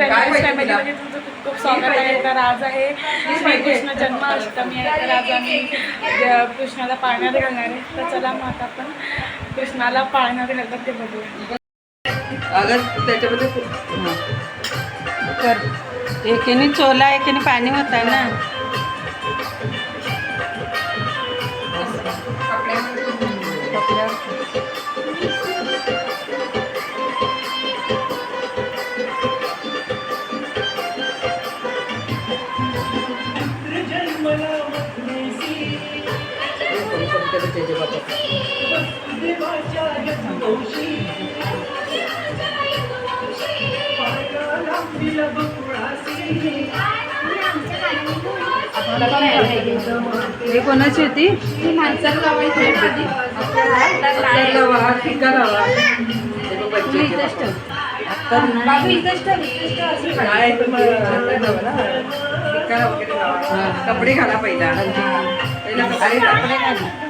तुमचं खूप खूप स्वागत आहे. तर आज आहे. श्रीकृष्ण जन्माष्टमी आहे तर आज आम्ही कृष्णाला पाळण्यात घालणार आहे. तर चला मग आता आपण कृष्णाला पाळण्यात घालतात ते बघूया. अगं त्याच्यामध्ये तर एकीने चोला एकीने पाणी होता ना. हे कोणाची होती अत्तर लावा टिक्का लावा हे बघ बच्चे जे बाबा. नाही तर मग अत्तर लावा ना. टिक्का वगैरे लावा कपडे घाला पहिला पहिला कपडे घाला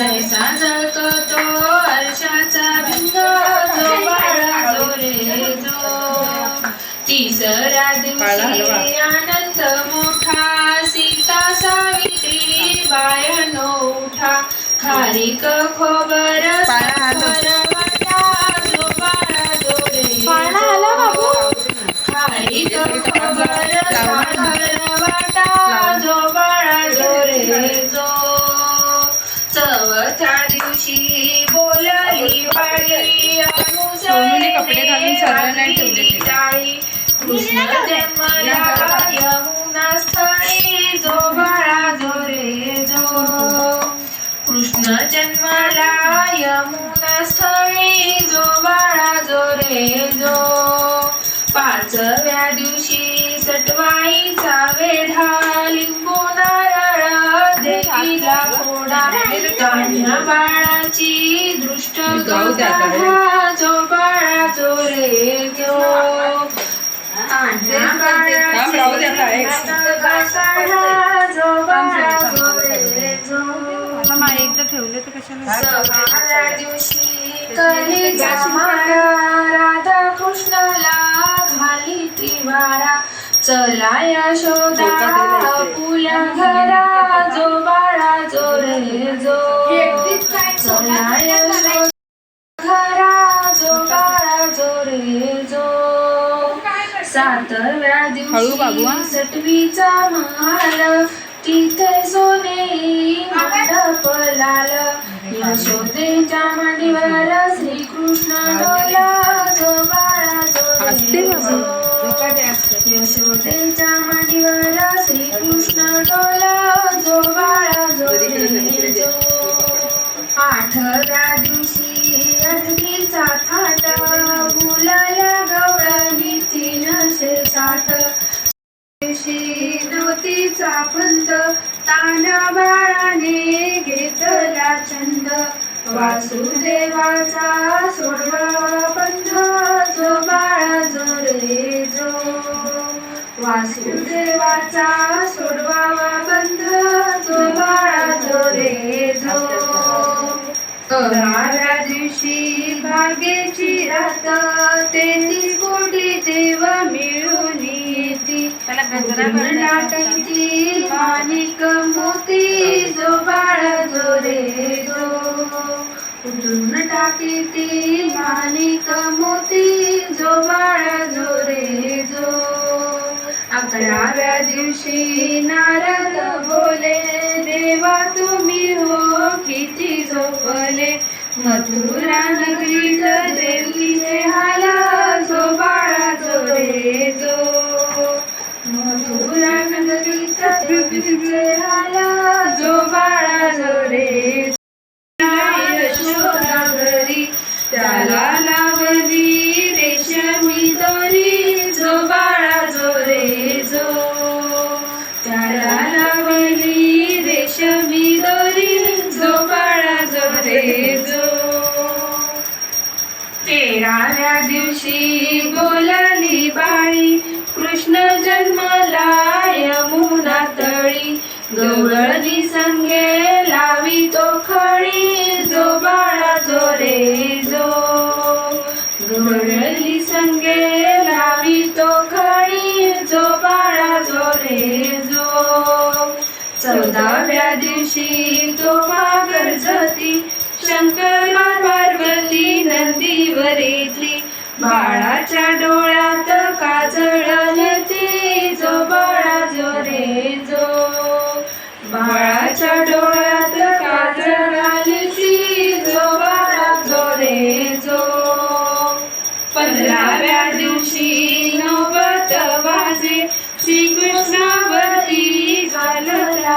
जैसा झळकतो हर्षाचा भिंग जो बाळा जो रे जो तिसऱ्या दिवशी आनंद मोठा सीता सावित्री बायनो उठा खारीक खोबर खारीक खोबर जो बाळा जो दिवशी बोलली वाडी सोनूने कपडे घालून सरळ नाही ठेवले कृष्ण जन्मला यमुना स्थळी जो बाळा जो रे जो कृष्ण जन्मला यमुना स्थळी जो बाळा जो रे जो पाचव्या दिवशी सटवाईचा वेढा लिंबू नारळ देवीला फोडा कान्हा बाळाची दृष्ट जो बाळा जो रे जो बाळा जो जो एकदा ठेवले तर कशाला? दिवशी राधा कृष्णाला त्रिवारा चला यशोदा पुल्या घरा जो बाळा जो रे जो. चला घरा जो बाळा जो रे जो. सातव्या हळू बाबू. दिवशी सटवीचा महाल तिथे सोने मंडप लाल यशोदेच्या मांडीवर श्रीकृष्ण डोला जो बाळा जो रे बाबू. जो. यशोदेच्या मांडीवर श्रीकृष्ण डोला जो बाळा जो जो आठव्या दिवशी अडकीचा थाट मुलाया गवळणी तीनशे साठ दिवशी नवतीचा पंत ताना बाळाने घेतला छंद वासुदेवाचा सोडवा बंध वासुदेवाचा सोडवावा बंध जो बाळा जो रे जो अकराव्या दिवशी भाग्याची रात तेहतीस कोटी देव मिळून माणिक मोती जो बाळा जो रे जो टाकी ती माणिक मोती जो बाळा जो रे अकराव्या दिवशी नारद बोले देवा तुम्ही हो किती झोपले. मथुरा नगरीत देवीचे हाला जो बाळा जो रे जो. मथुरा नगरीत देवीचे हाला जो बाळा जो रे जन्मला यमुना तळी. गवळणी संगे लावी तो खळी. जो बाळा जो रे जो. गवळणी संगे लावी तो खळी. जो बाळा जो रे जो. चौदाव्या दिवशी तो गरजती शंकरा पार्वती नंदीवर येतली. बाळा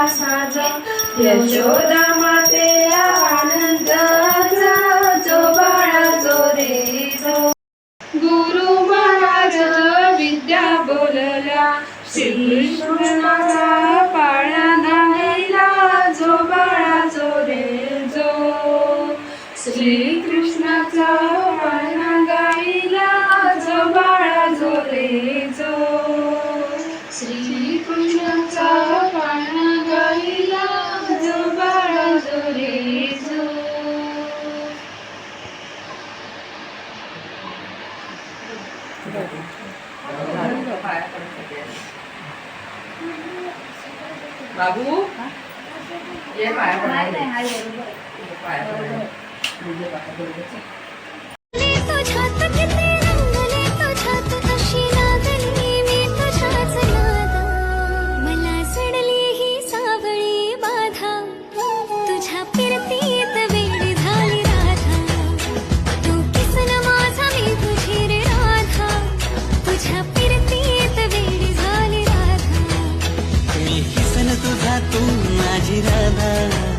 साज यशोदा मातेला बाबू ये ratum na girada.